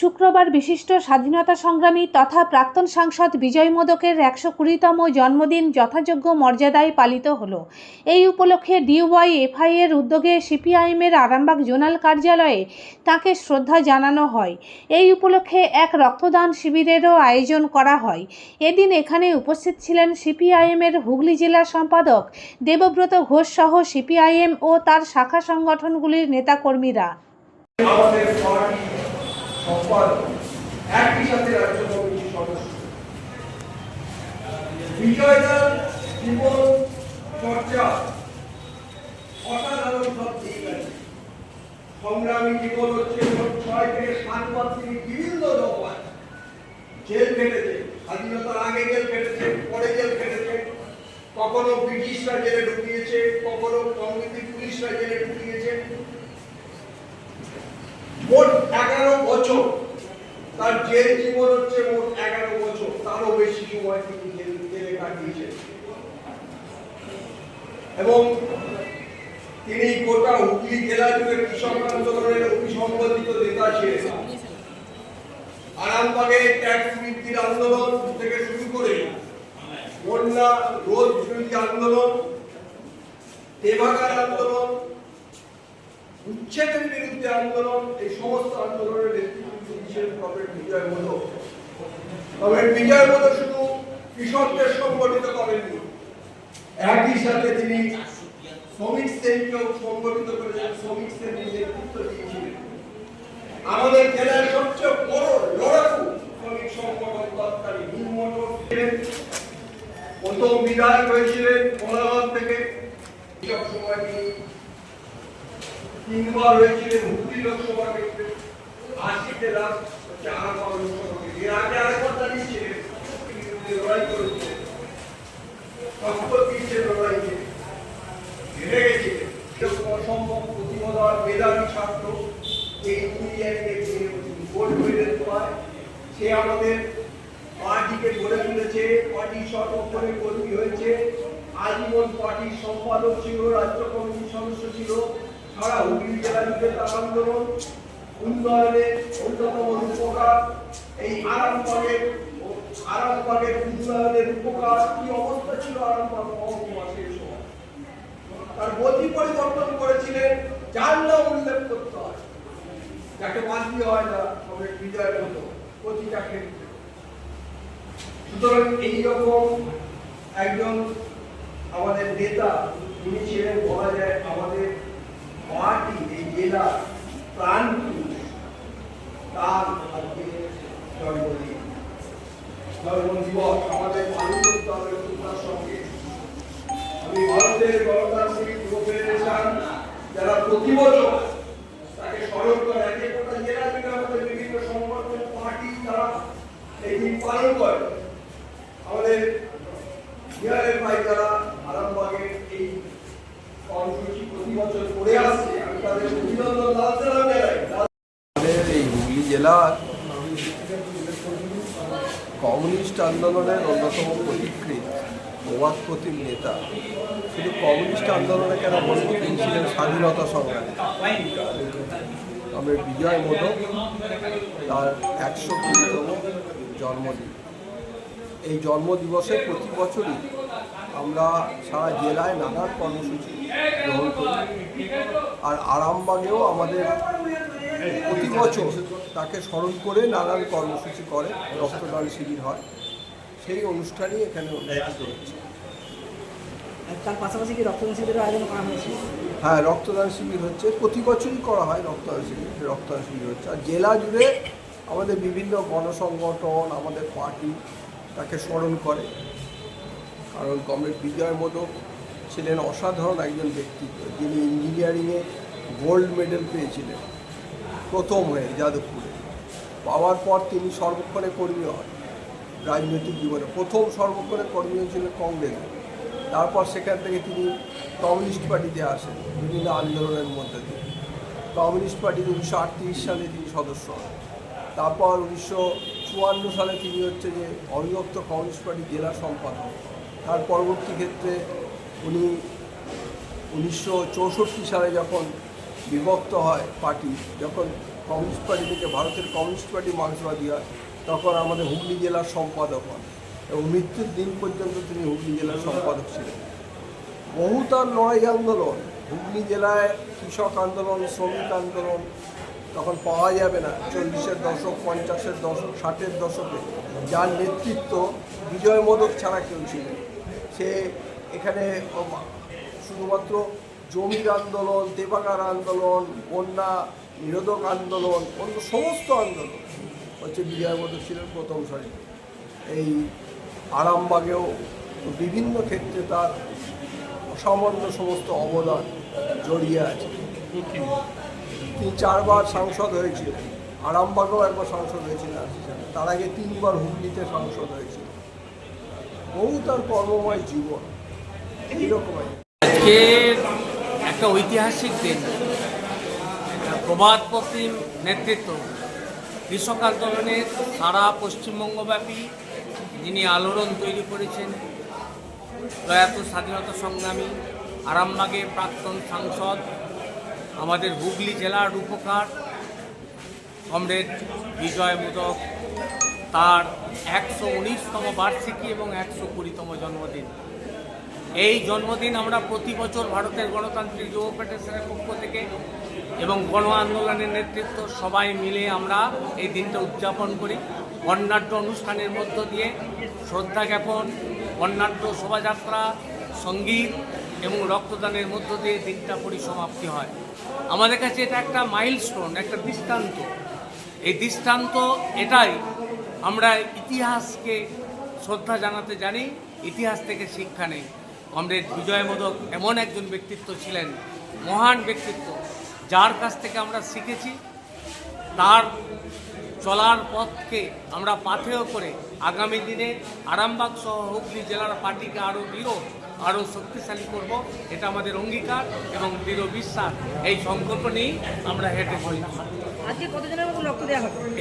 শুক্রবার বিশিষ্ট স্বাধীনতা সংগ্রামী তথা প্রাক্তন সাংসদ বিজয় মোদকের একশো কুড়িতম জন্মদিন যথাযোগ্য মর্যাদায় পালিত হলো। এই উপলক্ষে ডিওয়াইএফআই এর উদ্যোগে সিপিআইএমের আরামবাগ জোনাল কার্যালয়ে তাকে শ্রদ্ধা জানানো হয়। এই উপলক্ষে এক রক্তদান শিবিরেরও আয়োজন করা হয়। এদিন এখানে উপস্থিত ছিলেন সিপিআইএমের হুগলি জেলা সম্পাদক দেবব্রত ঘোষ সহ সিপিআইএম ও তার শাখা সংগঠনগুলির নেতাকর্মীরা। সম্পাদক একই সাথে রাজ্য কমিটির সদস্য। বিজয়দার জীবন চর্চা অসাধারণ সব দিক আছে সংগ্রামী জীবন হচ্ছে ছয় থেকে সাত বার তিনি বিভিন্ন দফায় জেল কেটেছে স্বাধীনতার আগে জেল কেটেছে পরে জেল কেটেছে কখনো ব্রিটিশরা জেলে ঢুকিয়েছে, কখনো কংগ্রেসি পুলিশরা জেলে ঢুকিয়েছে। মোট এগারো বছর। তার জেল জীবন হচ্ছে মোট এগারো বছর। তারও বেশি সময় তিনি জেল কাটিয়েছেন। এবং তিনি গোটা হুগলি জেলা জুড়ে কৃষক আন্দোলনের অভিসংবাদিত নেতা ছিলেন। আরামবাগে ট্যাক্স বৃদ্ধির আন্দোলন থেকে শুরু করে বন্যা রোদ বিরোধী আন্দোলন তেভাগার আন্দোলন উচ্ছেদের বিরুদ্ধে আন্দোলন, এই সমস্ত আন্দোলনের নেতৃত্ব দিয়েছিলেন কমরেড বিজয় কমরেড বিজয় শুধু কৃষকদের সংগঠিত করেননি। একই সাথে তিনি শ্রমিক শ্রেণীকেও সংগঠিত করেছেন শ্রমিক শ্রেণির নেতৃত্ব দিয়েছিলেন। আমাদের জেলার সবচেয়ে বড় লড়াকু শ্রমিক সংগঠন তৎকালীন প্রথম বিধায়ক হয়েছিলেন কোলাঘাট থেকে। সব সময় তিনি তিনবার হয়েছিলেন হুগলি লোকসভা ক্ষেত্রে আশিতে লাখ চার লোকসভা ক্ষেত্রে এর আগে আরেকবার দাঁড়িয়েছিলেন লড়াই করেছিলেন লড়াইতে হেরে গেছিলেন সে আমাদের পার্টিকে গড়ে তুলেছে পার্টি হয়েছে। আজীবন পার্টির সম্পাদক ছিল, রাজ্য কমিটির সদস্য ছিল। সারা হুগলি জেলা জুড়ে তার আন্দোলন উন্নয়নের অন্যতম রূপকার। এই আরামবাগের আরামবাগের উন্নয়নের রূপকার কি অবস্থা ছিল আরামবাগ মহকুমা সেই সময়? তার গতি পরিবর্তন করেছিলেন, যার নাম উল্লেখ করতে হয়। যাকে বাদ দিয়ে হয় না, তবে বিজয়ের মতো প্রতিটা ক্ষেত্রে। সুতরাং এইরকম একজন আমাদের নেতা তিনি ছিলেন, বলা যায় আমাদের পার্টি এই জেলা প্রাণ তার আজকে জন্মদিন জন্ম দিবস আমাদের পালন করতে হবে তোমার সঙ্গে আমি ভারতের গণতান্ত্রিক ফেডারেশন যারা প্রতি বছর তাকে স্মরণ করে এক একটা জেলা জুড়ে আমাদের বিভিন্ন সংগঠন পার্টি তারা এই দিন পালন করে আমাদের বিহারের ভাই যারা আরামবাগের এই কর্মসূচি প্রতি বছর করে আসছে এই হুগলি জেলার কমিউনিস্ট আন্দোলনের অন্যতম পথিকৃৎ প্রবাদপতির নেতা। শুধু কমিউনিস্ট আন্দোলনে কেন বলব? তিনি স্বাধীনতা সংগ্রামী। আমরা বিজয় মোদক তার একশো কুড়িতম জন্মদিন। এই জন্মদিবসে প্রতি বছরই আমরা সারা জেলায় নানান কর্মসূচি গ্রহণ করি। আর আরামবাগেও আমাদের প্রতি বছর তাকে স্মরণ করে নানান কর্মসূচি করে রক্তদান শিবির হয়। সেই অনুষ্ঠানই এখানে অনুষ্ঠিত হচ্ছে। আর তার পাশাপাশি কি রক্তদান শিবিরের আয়োজন করা হয়েছে? হ্যাঁ রক্তদান শিবির হচ্ছে। প্রতি বছরই করা হয় রক্তদান শিবির। রক্তদান শিবির হচ্ছে। আর জেলা জুড়ে আমাদের বিভিন্ন গণসংগঠন আমাদের পার্টি তাকে স্মরণ করে। কারণ কমরেড বিজয় মোদক ছিলেন অসাধারণ একজন ব্যক্তিত্ব যিনি ইঞ্জিনিয়ারিংয়ে গোল্ড মেডেল পেয়েছিলেন। প্রথম হয়ে যাদবপুরে। পাওয়ার পর তিনি সর্বক্ষণে কর্মী হন রাজনৈতিক জীবনে। প্রথম সর্বক্ষণে কর্মী হয়েছিলেন কংগ্রেসে। তারপর সেখান থেকে তিনি কমিউনিস্ট পার্টিতে আসেন বিভিন্ন আন্দোলনের মধ্যে দিয়ে। কমিউনিস্ট পার্টির উনিশশো আটত্রিশ সালে তিনি সদস্য হন। তারপর উনিশশো চুয়ান্ন সালে তিনি হচ্ছে যে অবিভক্ত কমিউনিস্ট পার্টি জেলা সম্পাদক। তার পরবর্তী ক্ষেত্রে উনি উনিশশো চৌষট্টি সালে যখন বিভক্ত হয় পার্টি, যখন কমিউনিস্ট পার্টি থেকে ভারতের কমিউনিস্ট পার্টি মার্ক্সবাদী হয়, তখন আমাদের হুগলি জেলার সম্পাদক হন এবং মৃত্যুর দিন পর্যন্ত তিনি হুগলি জেলার সম্পাদক ছিলেন। বহু তার লড়াই আন্দোলন, হুগলি জেলায় কৃষক আন্দোলন, শ্রমিক আন্দোলন তখন পাওয়া যাবে না। চল্লিশের দশক, পঞ্চাশের দশক, ষাটের দশকে যার নেতৃত্ব বিজয় মোদক ছাড়া কেউ ছিলেন সে এখানে শুধুমাত্র জমির আন্দোলন দেবাগার আন্দোলন, বন্যা নিরোধক আন্দোলন, অন্য সমস্ত আন্দোলন হচ্ছে বিজয় মোদক ছিলেন প্রথম সারি এই আরামবাগেও বিভিন্ন ক্ষেত্রে তার অসামান্য সমস্ত অবদান জড়িয়ে আছে। তিনি চারবার সাংসদ হয়েছিলেন। আরামবাগেও একবার সাংসদ হয়েছিলেন। তার আগে তিনবার হুগলিতে সাংসদ হয়েছিল জীবন। একটা ঐতিহাসিক দিন প্রবাদ প্রতিম নেতৃত্ব। কৃষক আন্দোলনের সারা পশ্চিমবঙ্গব্যাপী যিনি আলোড়ন তৈরি করেছেন, প্রয়াত স্বাধীনতা সংগ্রামী আরামবাগের প্রাক্তন সাংসদ, আমাদের হুগলি জেলার রূপকার কমরেড বিজয় মোদক। তার একশো উনিশতম বার্ষিকী এবং একশো কুড়িতম জন্মদিন। এই জন্মদিন আমরা প্রতি বছর ভারতের গণতান্ত্রিক যুব ফেডারেশনের পক্ষ থেকে এবং গণ আন্দোলনের নেতৃত্ব সবাই মিলে আমরা এই দিনটা উদযাপন করি। বর্ণাঢ্য অনুষ্ঠানের মধ্য দিয়ে শ্রদ্ধা জ্ঞাপন, বর্ণাঢ্য শোভাযাত্রা, সংগীত এবং রক্তদানের মধ্য দিয়ে দিনটা পরিসমাপ্তি হয়। আমাদের কাছে এটা একটা মাইলস্টোন একটা দৃষ্টান্ত। এই দৃষ্টান্ত এটাই আমরা ইতিহাসকে শ্রদ্ধা জানাতে জানি ইতিহাস থেকে শিক্ষা নেই। কমরেড বিজয় মোদক এমন একজন ব্যক্তিত্ব ছিলেন মহান ব্যক্তিত্ব যার কাছ থেকে আমরা শিখেছি। তার চলার পথকে আমরা পাথেয় করে আগামী দিনে আরামবাগ সহ হুগলি জেলার পার্টিকে আরও দৃঢ় আরও শক্তিশালী করব। এটা আমাদের অঙ্গীকার এবং দৃঢ় বিশ্বাস। এই সংকল্প নিয়েই আমরা হেঁটে হবে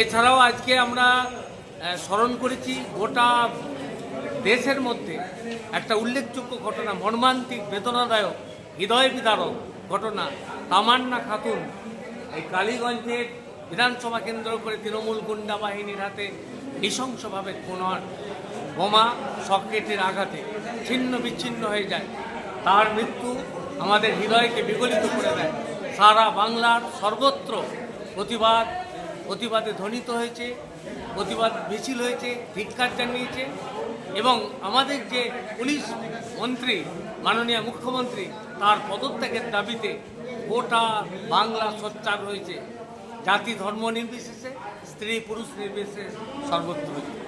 এছাড়াও আজকে আমরা স্মরণ করেছি, গোটা দেশের মধ্যে একটা উল্লেখযোগ্য ঘটনা, মর্মান্তিক, বেদনাদায়ক হৃদয় বিদারক ঘটনা, তামান্না খাতুন। এই কালীগঞ্জের বিধানসভা কেন্দ্র করে তৃণমূল গুন্ডা বাহিনীর হাতে নৃশংসভাবে কোনার বোমা, সকেটের আঘাতে ছিন্ন বিচ্ছিন্ন হয়ে যায়। তার মৃত্যু আমাদের হৃদয়কে বিগলিত করে দেয়। সারা বাংলার সর্বত্র প্রতিবাদ, প্রতিবাদে ধ্বনিত হয়েছে। প্রতিবাদ মিছিল হয়েছে ধিক্ষার জানিয়েছে এবং আমাদের যে পুলিশ মন্ত্রী, মাননীয় মুখ্যমন্ত্রী, তার পদত্যাগের দাবিতে গোটা বাংলা সোচ্চার হয়েছে। জাতি ধর্ম নির্বিশেষে, স্ত্রী পুরুষ নির্বিশেষে সর্বত্র। হয়েছে